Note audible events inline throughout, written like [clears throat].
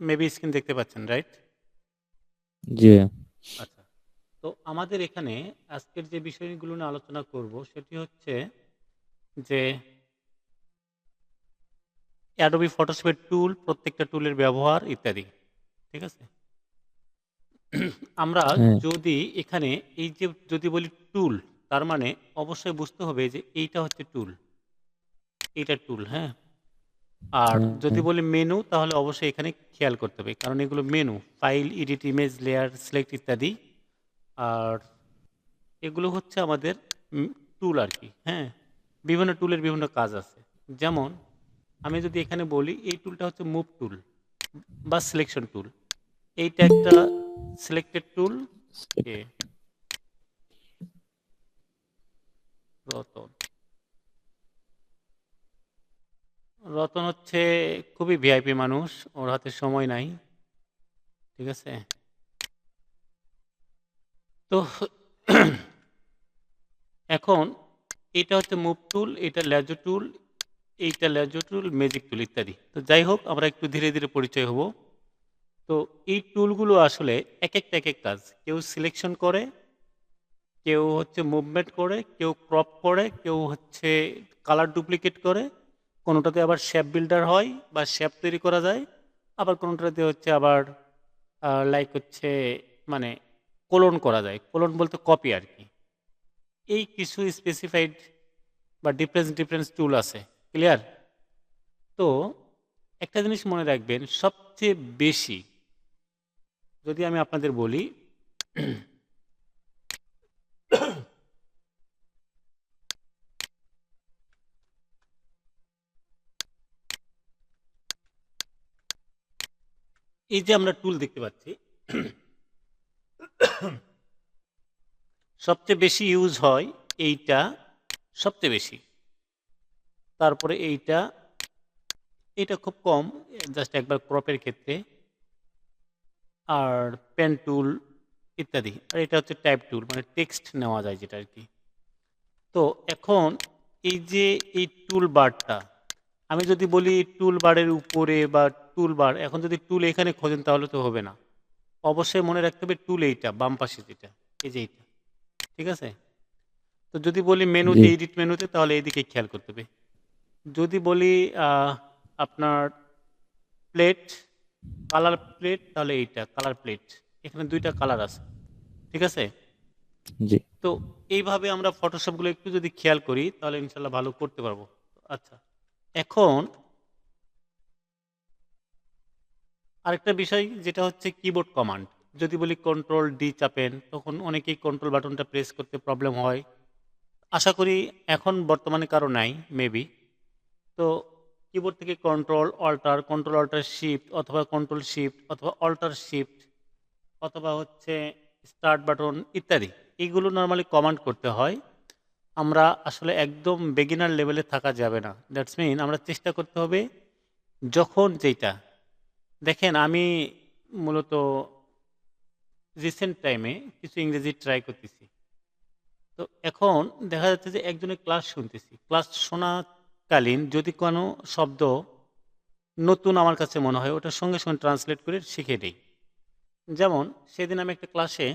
Maybe screen দেখতে পাচ্ছেন right জি। আচ্ছা। তো আমাদের এখানে আজকের যে বিষয়গুলো নিয়ে আলোচনা করব সেটি হচ্ছে যে অ্যাডোবি ফটোশপের টুল প্রত্যেকটা টুলের ব্যবহার ইত্যাদি ঠিক আছে? আমরা হ্যাঁ। যদি এখানে এই যে যদি বলি টুল তার মানে অবশ্যই বুঝতে হবে যে এইটা হচ্ছে টুল এইটা টুল হ্যাঁ? আর যদি বলি মেনু তাহলে অবশ্যই এখানে খেয়াল করতে হবে। কারণ এগুলো menu file edit image layer select ইত্যাদি। আর এগুলো হচ্ছে আমাদের টুল আর কি হ্যাঁ? বিভিন্ন টুলের বিভিন্ন কাজ আছে। যেমন আমি যদি এখানে বলি এই টুলটা হচ্ছে মুভ টুল বা সিলেকশন টুল এইটা একটা সিলেক্টেড টুল রতন। রতন হচ্ছে খুবই ভিআইপি মানুষ, ওর হাতে সময় নাই, ঠিক আছে? তো [clears throat] এখন এটা হচ্ছে মুভ টুল, এটা ল্যাজো টুল, এইটা ল্যাজো টুল, ম্যাজিক টুল ইত্যাদি। তো যাই হোক, আমরা একটু ধীরে ধীরে পরিচয় হব। তো এই টুলগুলো আসলে এক একটা, এক এক কাজ। কেউ সিলেকশন করে, কেউ হচ্ছে মুভমেন্ট করে, কেউ ক্রপ করে, কেউ হচ্ছে কালার ডুপ্লিকেট করে কোনোটাতে আবার শ্যাপ বিল্ডার হয় বা শ্যাপ তৈরি করা যায়, আবার কোনোটাতে হচ্ছে আবার লাইক হচ্ছে মানে কোলন করা যায়। কোলন বলতে কপি আর কি। এই কিছু স্পেসিফাইড বা ডিফারেন্স ডিফারেন্স টুল আছে। ক্লিয়ার তো একটা জিনিস মনে রাখবেন, সবচেয়ে বেশি যদি আমি আপনাদের বলি এই যে আমরা টুল দেখতে পাচ্ছি, সবচেয়ে বেশি ইউজ হয় এইটা, সবচেয়ে বেশি। তারপরে এইটা, এটা খুব কম জাস্ট একবার ক্রপের ক্ষেত্রে। আর পেন টুল ইত্যাদি, আর এটা হচ্ছে টাইপ টুল মানে টেক্সট নেওয়া যায় যেটা আর কি। তো এখন এই যে এই টুল বারটা আমি যদি বলি টুল বারের উপরে বা টুল বার এখন যদি টুল এখানে খোঁজেন তাহলে তো হবে না। অবশ্যই মনে রাখতে হবে টুল এইটা বাম পাশে যেটা এই যে এইটা ঠিক আছে? তো যদি বলি মেনুতে এডিট মেনুতে তাহলে এইদিকে খেয়াল করতে হবে। যদি বলি আপনার প্লেট কালার প্লেট তাহলে এইটা কালার প্লেট এখানে দুইটা কালার আছে ঠিক আছে? জি। তো এইভাবে আমরা ফটোশপগুলো একটু যদি খেয়াল করি তাহলে ইনশাল্লাহ ভালো করতে পারব। আচ্ছা এখন আরেকটা বিষয় যেটা হচ্ছে কিবোর্ড কমান্ড যদি বলি কন্ট্রোল ডি চাপেন, তখন অনেকেই কন্ট্রোল বাটনটা প্রেস করতে প্রবলেম হয়। আশা করি এখন বর্তমানে কারও নাই মেবি তো কিবোর্ড থেকে control alt control alt shift অথবা কন্ট্রোল শিফট অথবা অল্টার শিফট অথবা হচ্ছে স্টার্ট বাটন ইত্যাদি। এইগুলো নর্মালি কমান্ড করতে হয়। আমরা আসলে একদম বেগিনার লেভেলে থাকা যাবে না। দ্যাটস মিন আমরা চেষ্টা করতে হবে যখন যেটা দেখেন আমি মূলত রিসেন্ট টাইমে কিছু ইংরেজি ট্রাই করতেছি। তো এখন দেখা যাচ্ছে যে একজনের ক্লাস শুনতেছি। ক্লাস শোনাকালীন যদি কোনো শব্দ নতুন আমার কাছে মনে হয় ওটা সঙ্গে সঙ্গে ট্রান্সলেট করে শিখে দিই যেমন সেদিন আমি একটা ক্লাসে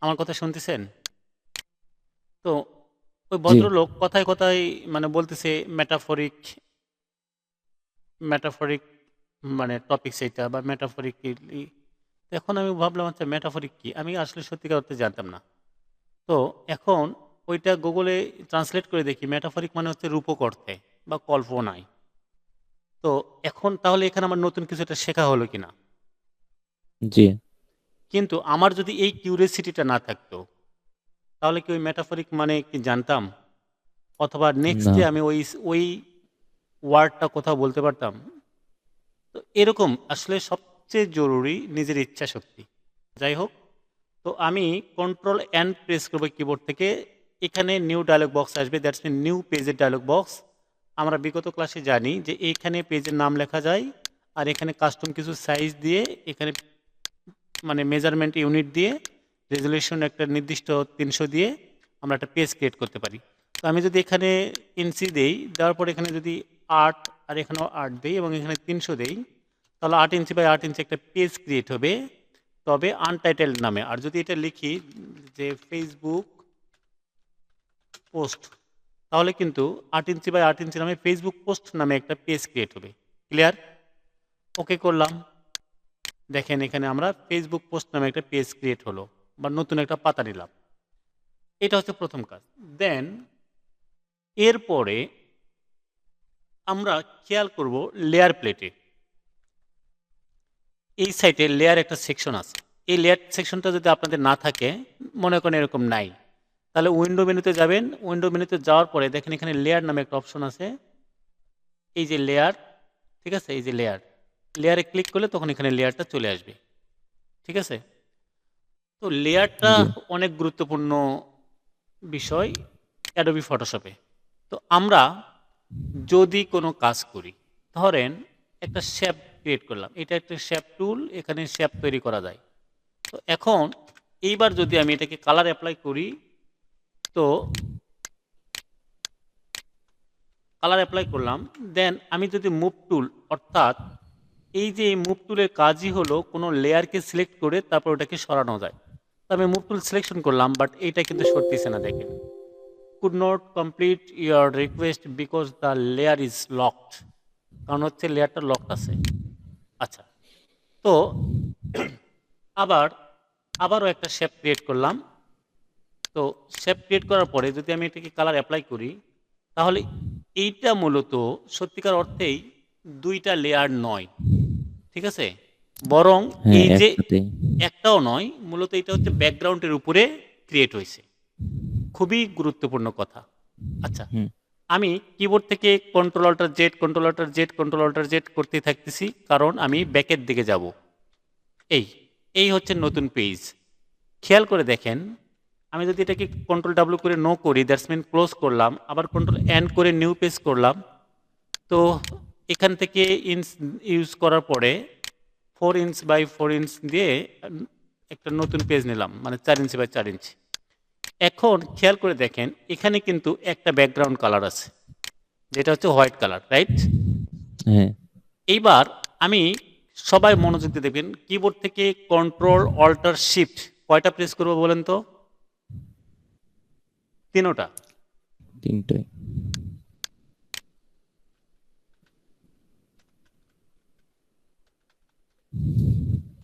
আমার কথা শুনতেছেন? তো ওই ভদ্রলোক কথায় কথায় মানে বলতেছে মেটাফরিক মেটাফরিক মানে টপিক সেটা বা মেটাফরিক এখন আমি ভাবলাম আচ্ছা মেটাফরিক কি? আমি আসলে সত্যিকার অর্থে জানতাম না। তো এখন ওইটা গুগলে ট্রান্সলেট করে দেখি মেটাফরিক মানে হচ্ছে রূপক অর্থে বা কল্পনায়। তো এখন তাহলে এখানে আমার নতুন কিছু একটা শেখা হলো কিনা? জি। কিন্তু আমার যদি এই কিউরিয়াসিটিটা না থাকতো তাহলে কি ওই মেটাফরিক মানে কি জানতাম? অথবা নেক্সট ডে আমি ওই ওই ওয়ার্ডটা কোথাও বলতে পারতাম? তো এরকম আসলে সবচেয়ে জরুরি নিজের ইচ্ছা শক্তি। যাই হোক তো আমি কন্ট্রোল অ্যান্ড প্রেস করব কিবোর্ড থেকে। এখানে নিউ ডায়লগ বক্স আসবে দ্যাটস মিন নিউ পেজের ডায়লগ বক্স আমরা বিগত ক্লাসে জানি যে এইখানে পেজের নাম লেখা যায়, আর এখানে কাস্টম কিছু সাইজ দিয়ে, এখানে মানে মেজারমেন্ট ইউনিট দিয়ে রেজলিউশন একটা নির্দিষ্ট তিনশো দিয়ে আমরা একটা পেজ ক্রিয়েট করতে পারি। তো আমি যদি এখানে ইঞ্চি দেই, দেওয়ার পর এখানে যদি আট আর এখানেও আট দেই এবং এখানে তিনশো দেই। তাহলে আট ইঞ্চি বাই আট ইঞ্চি একটা পেজ ক্রিয়েট হবে, তবে আনটাইটেলড নামে। আর যদি এটা লিখি যে ফেসবুক পোস্ট তাহলে কিন্তু আট ইঞ্চি বাই আট ইঞ্চি নামে ফেসবুক পোস্ট নামে একটা পেজ ক্রিয়েট হবে। ক্লিয়ার ওকে করলাম। দেখেন এখানে আমরা ফেসবুক পোস্ট নামে একটা পেজ ক্রিয়েট হলো, বা নতুন একটা পাতা নিলাম। এটা হচ্ছে প্রথম কাজ। দেন এরপরে আমরা খেয়াল করব লেয়ার প্লেটে এই সাইটে লেয়ার একটা সেকশন আছে। এই লেয়ার সেকশনটা যদি আপনাদের না থাকে মনে করেন এরকম নাই তাহলে উইন্ডো মেনুতে যাবেন। উইন্ডো মেনুতে যাওয়ার পরে দেখেন এখানে লেয়ার নামে একটা অপশন আছে। এই যে লেয়ার ঠিক আছে? এই যে লেয়ার লেয়ারে ক্লিক করলে তখন এখানে লেয়ারটা চলে আসবে। ঠিক আছে? তো লেয়ারটা অনেক গুরুত্বপূর্ণ বিষয় অ্যাডোবি ফটোশপে তো আমরা যদি কোনো কাজ করি, ধরেন একটা শেপ ক্রিয়েট করলাম, এটা একটা শেপ টুল, এখানে শেপ তৈরি করা যায়। তো এখন এইবার যদি আমি এটাকে কালার অ্যাপ্লাই করি, তো কালার অ্যাপ্লাই করলাম, দেন আমি যদি মুভ টুল, অর্থাৎ এই যে মুভ টুলের কাজই হলো কোনো লেয়ারকে সিলেক্ট করে তারপর ওটাকে সরানো যায়। তো আমি মুভ টুল সিলেকশন করলাম, বাট এইটা কিন্তু সরতেছে না, দেখেন। Could not complete your request because the layer is locked কারণ হচ্ছে লেয়ারটা লকড আছে। আচ্ছা। তো আবার আবারও একটা শেপ ক্রিয়েট করলাম। তো শেপ ক্রিয়েট করার পরে যদি আমি এটাকে কালার অ্যাপ্লাই করি তাহলে এইটা মূলত সত্যিকার অর্থেই দুইটা লেয়ার নয়। ঠিক আছে? বরং হ্যাঁ এই যে একটাও নয় মূলত এটা হচ্ছে ব্যাকগ্রাউন্ডের উপরে ক্রিয়েট হয়েছে। খুবই গুরুত্বপূর্ণ কথা। আচ্ছা আমি কিবোর্ড থেকে control alt Z control alt Z control alt Z করতে থাকতেছি কারণ আমি ব্যাকের দিকে যাব। এই এই হচ্ছে নতুন পেজ খেয়াল করে দেখেন আমি যদি এটাকে কন্ট্রোল ডাব্লু করে নো করি দ্যাটস মিন ক্লোজ করলাম আবার কন্ট্রোল এন করে নিউ পেজ করলাম তো এখান থেকে ইঞ্চ ইউজ করার পরে four inch by four inch দিয়ে একটা নতুন পেজ নিলাম মানে চার ইঞ্চি বাই চার ইঞ্চি এখন খেয়াল করে দেখেন এখানে কিন্তু একটা ব্যাকগ্রাউন্ড কালার আছে যেটা হচ্ছে হোয়াইট কালার রাইট হ্যাঁ। এইবার আমি সবাই মনোযোগ দিয়ে দেখবেন কিবোর্ড থেকে কন্ট্রোল অল্টার শিফট কয়টা প্রেস করব বলেন তো? তিনোটা। তিনটাই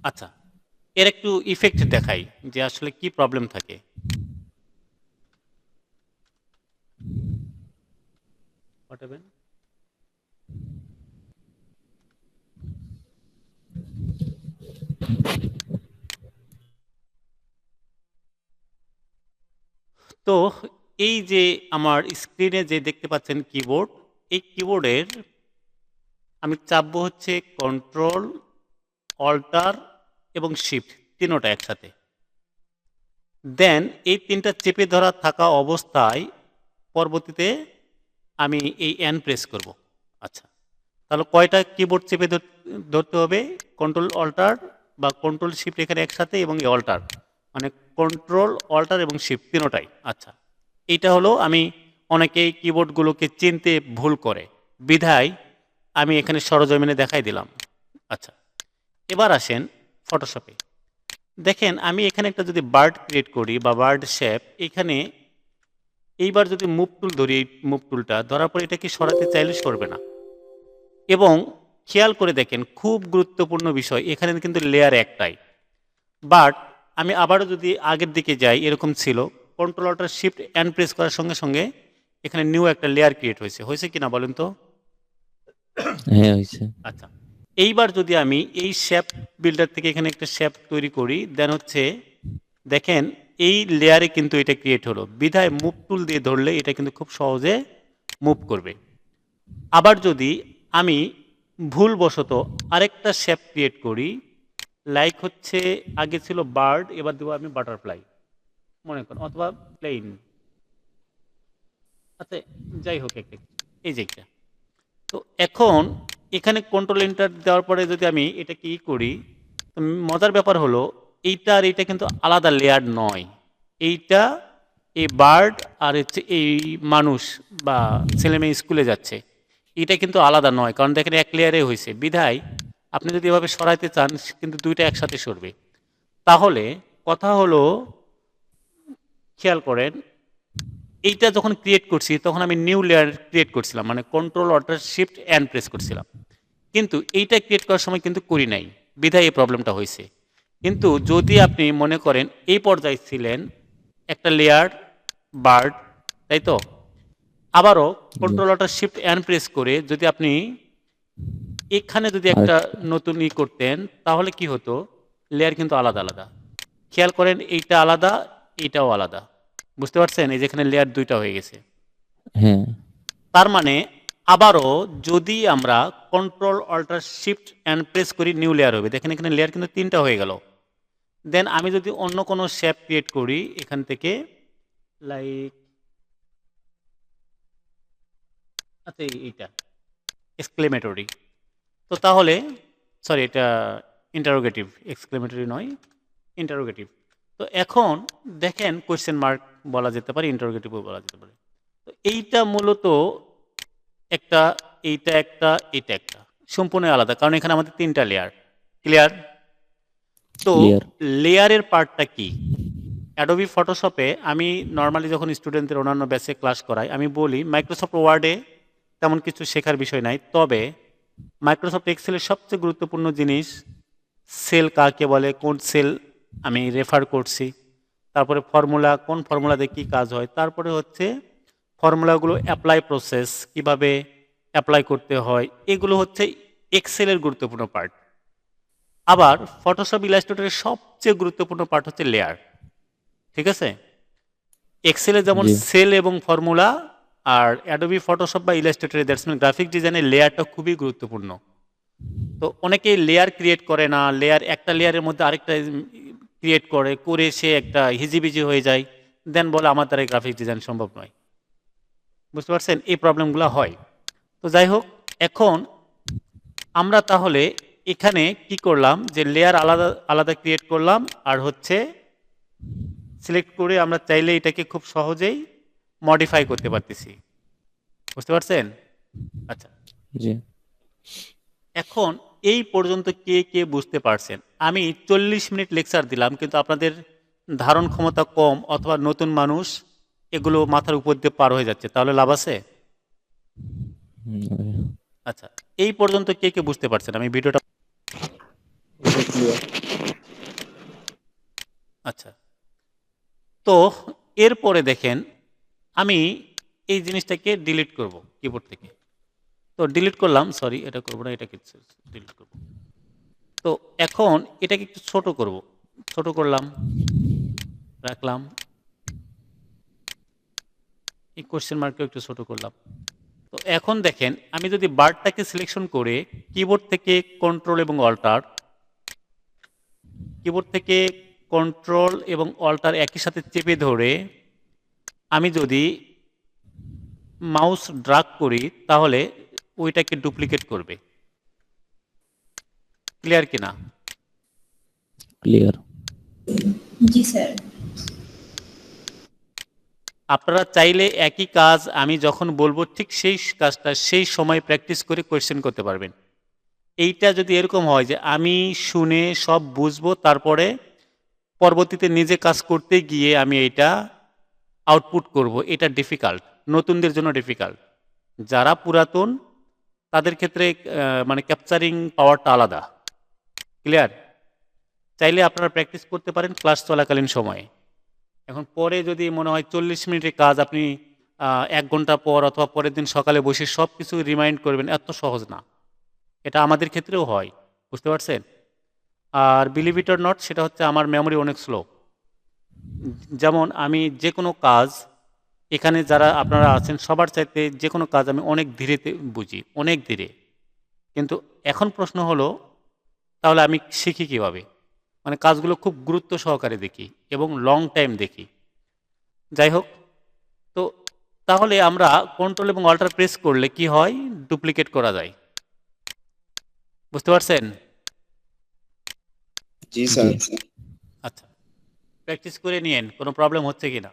আচ্ছা এর একটু ইফেক্ট দেখাই যে আসলে কি প্রবলেম থাকে। পাঠাবেন? তো এই যে আমার স্ক্রিনে যে দেখতে পাচ্ছেন কিবোর্ড এই কিবোর্ডের আমি চাপবো হচ্ছে কন্ট্রোল অল্টার এবং শিফট তিনোটা একসাথে। দেন এই তিনটা চেপে ধরা থাকা অবস্থায় পরবর্তীতে আমি এই এন প্রেস করব। আচ্ছা। তাহলে কয়টা কিবোর্ড চেপে ধর- ধরতে হবে? কন্ট্রোল অল্টার বা কন্ট্রোল শিফট এখানে একসাথে এবং এই অল্টার মানে কন্ট্রোল অল্টার এবং শিফট তিনোটাই। আচ্ছা। এইটা হলো আমি অনেকেই কিবোর্ডগুলোকে চিনতে ভুল করে। বিধায় আমি এখানে সরজমিনে দেখাই দিলাম। আচ্ছা। এবার আসেন ফটোশপে দেখেন, আমি এখানে একটা যদি বার্ড ক্রিয়েট করি বা বার্ড শেপ এখানে এইবার যদি মুভ টুল ধরি এই মুভ টুলটা ধরার পর এটাকে সরাতে চাইলে সরবে না। এবং খেয়াল করে দেখেন খুব গুরুত্বপূর্ণ বিষয় এখানে কিন্তু লেয়ার একটাই। বাট আমি আবারও যদি আগের দিকে যাই এরকম ছিল control alt shift and press করার সঙ্গে সঙ্গে এখানে নিউ একটা লেয়ার ক্রিয়েট হয়েছে। হয়েছে কি না বলেন তো? হ্যাঁ হয়েছে। আচ্ছা এইবার যদি আমি এই শেপ বিল্ডার থেকে এখানে একটা শেপ তৈরি করি দেন হচ্ছে দেখেন এই লেয়ারে কিন্তু এটা ক্রিয়েট হলো। বিধায় মুভ টুল দিয়ে ধরলে এটা কিন্তু খুব সহজে মুভ করবে। আবার যদি আমি ভুলবশত আরেকটা শেপ ক্রিয়েট করি লাইক হচ্ছে, আগে ছিল বার্ড এবার দেবো আমি বাটারফ্লাই মনে করেন, অথবা প্লেন আচ্ছা যাই হোক একটা এই যে একটা তো এখন এখানে কন্ট্রোল এন্টার দেওয়ার পরে যদি আমি এটা কি করি মজার ব্যাপার হলো এইটা আর এইটা কিন্তু আলাদা লেয়ার নয়। এইটা এই বার্ড আর হচ্ছে এই মানুষ বা ছেলে মেয়ে স্কুলে যাচ্ছে। এটা কিন্তু আলাদা নয়, কারণ দেখেন এক লেয়ারে হয়েছে। বিধায় আপনি যদি এভাবে সরাইতে চান, কিন্তু দুইটা একসাথে সরবে। তাহলে কথা হলো, খেয়াল করেন, এইটা যখন ক্রিয়েট করছি, তখন আমি নিউ লেয়ার ক্রিয়েট করছিলাম মানে control alt shift and press করছিলাম। কিন্তু এইটা ক্রিয়েট করার সময় কিন্তু করি নাই। বিধায় এই প্রবলেমটা হয়েছে। কিন্তু যদি আপনি মনে করেন এই পর্যায়ে ছিলেন একটা লেয়ার বার্ড তাই তো? আবারও control alt shift and press করে যদি আপনি এখানে যদি একটা নতুন ই করতেন তাহলে কি হতো? লেয়ার কিন্তু আলাদা আলাদা। খেয়াল করেন এইটা আলাদা এইটাও আলাদা। বুঝতে পারছেন? এই যেখানে লেয়ার দুইটা হয়ে গেছে। হ্যাঁ। তার মানে আবারও যদি আমরা control alt shift and press করি নিউ লেয়ার হবে। দেখেন এখানে লেয়ার কিন্তু তিনটা হয়ে গেল। দেন আমি যদি অন্য কোনো শেপ ক্রিয়েট করি, এখান থেকে লাইক আচ্ছা এই- এইটা এক্সক্লেমেটরি তো তাহলে সরি এটা ইন্টারোগেটিভ এক্সক্লেমেটরি নয় ইন্টারোগেটিভ তো এখন দেখেন কোয়েশ্চেন মার্ক বলা যেতে পারে ইন্টারোগেটিভও বলা যেতে পারে। তো এইটা মূলত একটা, এইটা একটা এইটা একটা। সম্পূর্ণ আলাদা, কারণ এখানে আমাদের তিনটা লেয়ার ক্লিয়ার তো লেয়ারের পার্টটা কি? অ্যাডোবি ফটোশপে আমি নর্মালি যখন স্টুডেন্টদের অন্যান্য ব্যাচে ক্লাস করাই আমি বলি মাইক্রোসফট ওয়ার্ডে তেমন কিছু শেখার বিষয় নাই। তবে মাইক্রোসফট এক্সেলের সবচেয়ে গুরুত্বপূর্ণ জিনিস সেল কাকে বলে কোন সেল আমি রেফার করছি তারপরে ফর্মুলা কোন ফর্মুলাতে কী কাজ হয় তারপরে হচ্ছে ফর্মুলাগুলো অ্যাপ্লাই প্রসেস কীভাবে অ্যাপ্লাই করতে হয় এগুলো হচ্ছে এক্সেলের গুরুত্বপূর্ণ পার্ট আবার ফটোশপ ইলাস্ট্রেটরের সবচেয়ে গুরুত্বপূর্ণ পার্ট হচ্ছে লেয়ার ঠিক আছে? এক্সেলে যেমন সেল এবং ফর্মুলা আর অ্যাডোবি ফটোশপ বা ইলাস্ট্রেটরে দ্যাটস মিন গ্রাফিক ডিজাইনের লেয়ারটা খুবই গুরুত্বপূর্ণ। তো অনেকেই লেয়ার ক্রিয়েট করে না লেয়ার একটা লেয়ারের মধ্যে আরেকটা ক্রিয়েট করে করে সে একটা হিজিবিজি হয়ে যায় দেন বলে আমার দ্বারা গ্রাফিক ডিজাইন সম্ভব নয়। বুঝতে পারছেন? এই প্রবলেমগুলো হয়। তো যাই হোক এখন আমরা তাহলে এখানে কি করলাম? যে লেয়ার আলাদা আলাদা ক্রিয়েট করলাম আর হচ্ছে সিলেক্ট করে আমরা চাইলে এটাকে খুব সহজেই মডিফাই করতে পারতেছি। বুঝতে পারছেন? আচ্ছা। জি। এখন এই পর্যন্ত কে কে বুঝতে পারছেন? আমি চল্লিশ মিনিট লেকচার দিলাম কিন্তু আপনাদের ধারণ ক্ষমতা কম অথবা নতুন মানুষ এগুলো মাথার উপর দিয়ে পার হয়ে যাচ্ছে তাহলে লাভ আছে? আচ্ছা এই পর্যন্ত কে কে বুঝতে পারছেন? আমি ভিডিওটা আচ্ছা। তো এরপরে দেখেন, আমি এই জিনিসটাকে ডিলিট করব কিবোর্ড থেকে। তো ডিলিট করলাম সরি এটা করব না, এটাকে ডিলিট করব। তো এখন এটাকে একটু ছোট করব। ছোট করলাম, রাখলাম। এই কোশ্চেন মার্কও একটু ছোট করলাম। তো এখন দেখেন, আমি যদি বার্ডটাকে সিলেকশন করে কিবোর্ড থেকে কন্ট্রোল এবং অল্টার কিবোর্ড থেকে কন্ট্রোল এবং অল্টার একই সাথে চেপে ধরে আমি যদি মাউস ড্রাগ করি তাহলে ওইটাকে ডুপ্লিকেট করবে। ক্লিয়ার কিনা? ক্লিয়ার জি স্যার। আপনারা চাইলে একই কাজ আমি যখন বলব ঠিক সেই কাজটা সেই সময় প্র্যাকটিস করে কোয়েশ্চেন করতে পারবেন। এইটা যদি এরকম হয় যে আমি শুনে সব বুঝব তারপরে পরবর্তীতে নিজে কাজ করতে গিয়ে আমি এটা আউটপুট করব। এটা ডিফিকাল্ট নতুনদের জন্য ডিফিকাল্ট যারা পুরাতন, তাদের ক্ষেত্রে মানে ক্যাপচারিং পাওয়ারটা আলাদা। ক্লিয়ার চাইলে আপনারা প্র্যাকটিস করতে পারেন ক্লাস চলাকালীন সময়ে। এখন পরে যদি মনে হয় চল্লিশ মিনিটের কাজ আপনি এক ঘণ্টা পর অথবা পরের দিন সকালে বসে সব কিছু রিমাইন্ড করবেন, এত সহজ না। এটা আমাদের ক্ষেত্রেও হয়, বুঝতে পারছেন? আর বিলিভ ইট অর নট সেটা হচ্ছে আমার মেমোরি অনেক স্লো যেমন আমি যে কোনো কাজ, এখানে যারা আপনারা আছেন, সবার চাইতে যে কোনো কাজ আমি অনেক ধীরে বুঝি, অনেক ধীরে। কিন্তু এখন প্রশ্ন হলো, তাহলে আমি শিখি কীভাবে? মানে কাজগুলো খুব গুরুত্ব সহকারে দেখি এবং লং টাইম দেখি। যাই হোক, তো তাহলে আমরা কন্ট্রোল এবং অল্টার প্রেস করলে কি হয়? ডুপ্লিকেট করা যায়। বুঝতে পারছেন? জি স্যার আচ্ছা প্র্যাকটিস করে নিয়েন কোনো প্রবলেম হচ্ছে কিনা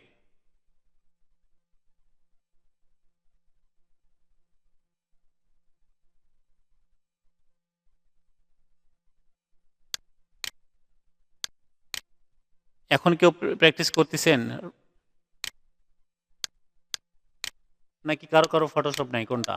এখন কেউ প্র্যাকটিস করতেছেন নাকি কারো কারো ফটোশপ নাই কোনটা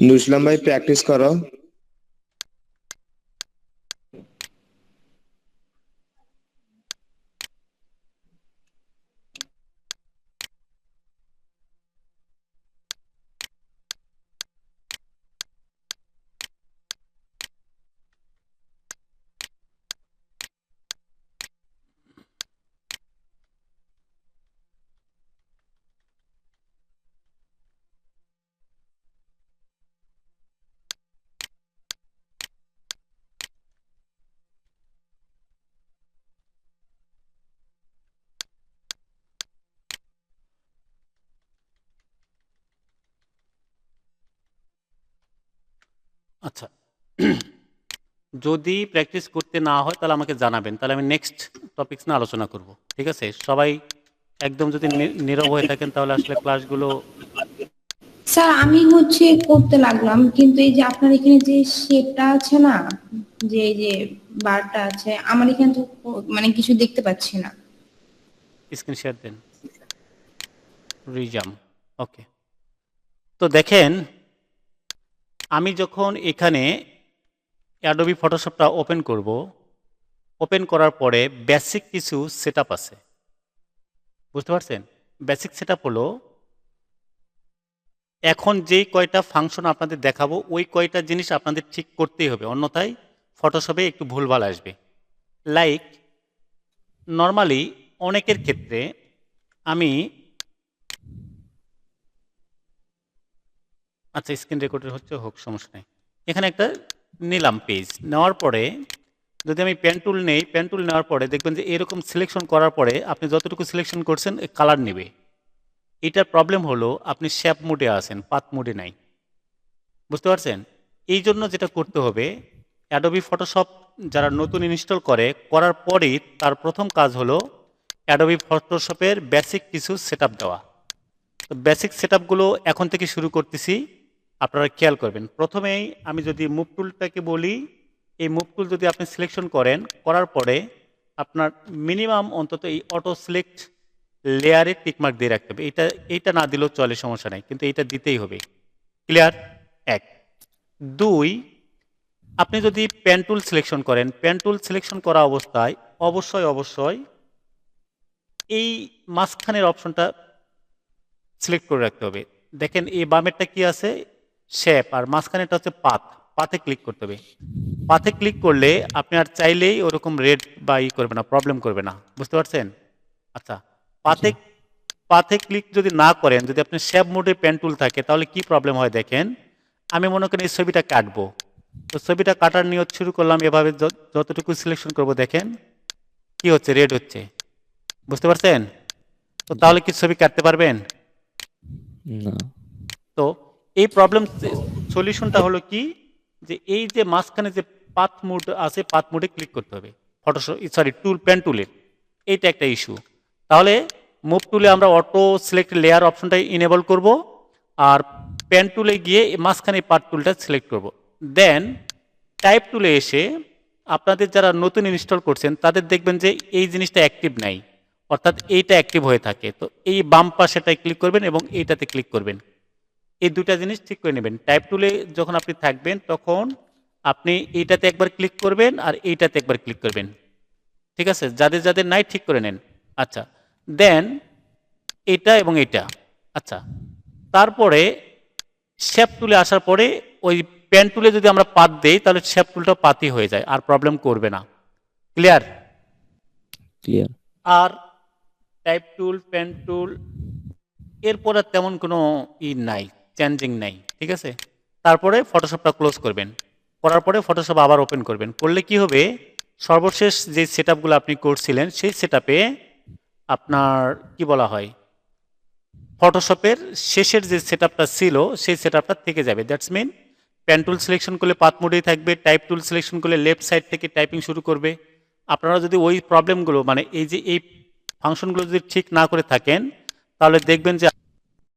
নুসলাম ভাই প্র্যাকটিস করো। আচ্ছা। যদি প্র্যাকটিস করতে না হয় তাহলে আমাকে জানাবেন। তাহলে আমি নেক্সট টপিকস নিয়ে আলোচনা করব। ঠিক আছে? সবাই একদম যদি নীরব হয়ে থাকেন তাহলে আসলে ক্লাসগুলো স্যার আমি হচ্ছে করতে লাগলাম কিন্তু এই যে আপনার এখানে যে শেপটা আছে না যে এই যে বারটা আছে আমার এখানে তো মানে কিছু দেখতে পাচ্ছি না। স্ক্রিন শেয়ার দেন। রিজাম ওকে তো দেখেন আমি যখন এখানে অ্যাডোবি ফটোশপটা ওপেন করব ওপেন করার পরে বেসিক কিছু সেট আছে। বুঝতে পারছেন? বেসিক সেট হলো, এখন যেই কয়টা ফাংশন আপনাদের দেখাবো, ওই কয়টা জিনিস আপনাদের ঠিক করতেই হবে। অন্যথায় ফটোশপে একটু ভুলভাল আসবে। লাইক নর্মালি অনেকের ক্ষেত্রে আমি আচ্ছা স্ক্রিন রেকর্ডের হচ্ছে, হোক, সমস্যা নেই। এখানে একটা নিলাম পেজ নেওয়ার পরে, যদি আমি পেন টুল নেই পেন টুল নেওয়ার পরে দেখবেন যে এরকম সিলেকশন করার পরে আপনি যতটুকু সিলেকশন করছেন কালার নেবে। এটার প্রবলেম হলো, আপনি শ্যাপ মুডে আছেন পাত মুডে নাই। বুঝতে পারছেন? এই জন্য যেটা করতে হবে অ্যাডোবি ফটোশপ যারা নতুন ইনস্টল করে, করার পরেই তার প্রথম কাজ হলো অ্যাডোবি ফটোশপের বেসিক কিছু সেট দেওয়া। তো বেসিক সেট এখন থেকে শুরু করতেছি। আপনারা খেয়াল করবেন। প্রথমেই আমি যদি মুভ টুলটাকে বলি, এই মুভ টুল যদি আপনি সিলেকশন করেন, করার পরে আপনার মিনিমাম অন্তত এই অটো সিলেক্ট লেয়ারে টিকমার্ক দিয়ে রাখতে হবে। এটা, এইটা না দিলেও চলে, সমস্যা নাই, কিন্তু এটা দিতেই হবে। ক্লিয়ার এক। দুই, আপনি যদি পেন টুল সিলেকশন করেন পেন টুল সিলেকশন করা অবস্থায় অবশ্যই অবশ্যই এই মাঝখানের অপশনটা সিলেক্ট করে রাখতে হবে। দেখেন, এই বামেরটা কি আছে? শেপ আর মাঝখানে মাঝখানেটা হচ্ছে পাথ পাথে ক্লিক করতে হবে। পাথে ক্লিক করলে আপনি আর চাইলেই ওরকম রেড বা ই করবে না প্রবলেম করবে না। বুঝতে পারছেন? আচ্ছা পাথে পাথে ক্লিক যদি না করেন যদি আপনি শেপ মোডে পেন টুল থাকে তাহলে কি প্রবলেম হয় দেখেন? আমি মনে করি এই ছবিটা কাটবো। তো ছবিটা কাটার নিয়ত শুরু করলাম এভাবে যতটুকু সিলেকশন করব দেখেন কি হচ্ছে? রেড হচ্ছে। বুঝতে পারছেন? তো তাহলে কি ছবি কাটতে পারবেন? না। তো এই প্রবলেম সলিউশনটা হলো কি? যে এই যে মাঝখানে যে পাথ মুড আছে পাথ মুডে ক্লিক করতে হবে। ফটোশপ সরি টুল পেন টুলের এইটা একটা ইস্যু তাহলে মুভ টুলে আমরা অটো সিলেক্ট লেয়ার অপশনটা ইনেবল করব আর প্যান টুলে গিয়ে মাঝখানে পার্ট টুলটা সিলেক্ট করব। দেন টাইপ টুলে এসে আপনাদের যারা নতুন ইনস্টল করছেন, তাদের দেখবেন যে এই জিনিসটা অ্যাক্টিভ নাই। অর্থাৎ এইটা অ্যাক্টিভ হয়ে থাকে। তো এই বাম পাশেটায় ক্লিক করবেন এবং এইটাতে ক্লিক করবেন। এই দুটা জিনিস ঠিক করে নেবেন। টাইপ টুলে যখন আপনি থাকবেন তখন আপনি এইটাতে একবার ক্লিক করবেন আর এইটাতে একবার ক্লিক করবেন। ঠিক আছে? যাদের যাদের নাই ঠিক করে নেন। আচ্ছা। দেন এটা এবং এটা। আচ্ছা। তারপরে শেপ টুলে আসার পরে ওই পেন টুলে যদি আমরা পাত দেই তাহলে শেপ টুলটা পাতি হয়ে যায় আর প্রবলেম করবে না। ক্লিয়ার ক্লিয়ার আর টাইপ টুল পেন টুল এরপর আর তেমন কোনো ই নাই। চেঞ্জিং নাই, ঠিক আছে? তারপরে ফটোশপটা ক্লোজ করবেন। করার পরে ফটোশপ আবার ওপেন করবেন। করলে কি হবে? সর্বশেষ যে সেট আপনি করছিলেন, সেই সেট আপনার কি বলা হয়? ফটোশপের শেষের যে সেট ছিল, সেই সেট থেকে যাবে। That's mean pen tool selection করলে পাথ মোডেই থাকবে টাইপ টুল সিলেকশন করলে লেফট সাইড থেকে টাইপিং শুরু করবে। আপনারা যদি ওই প্রবলেমগুলো মানে এই যে এই ফাংশনগুলো যদি ঠিক না করে থাকেন, তাহলে দেখবেন যে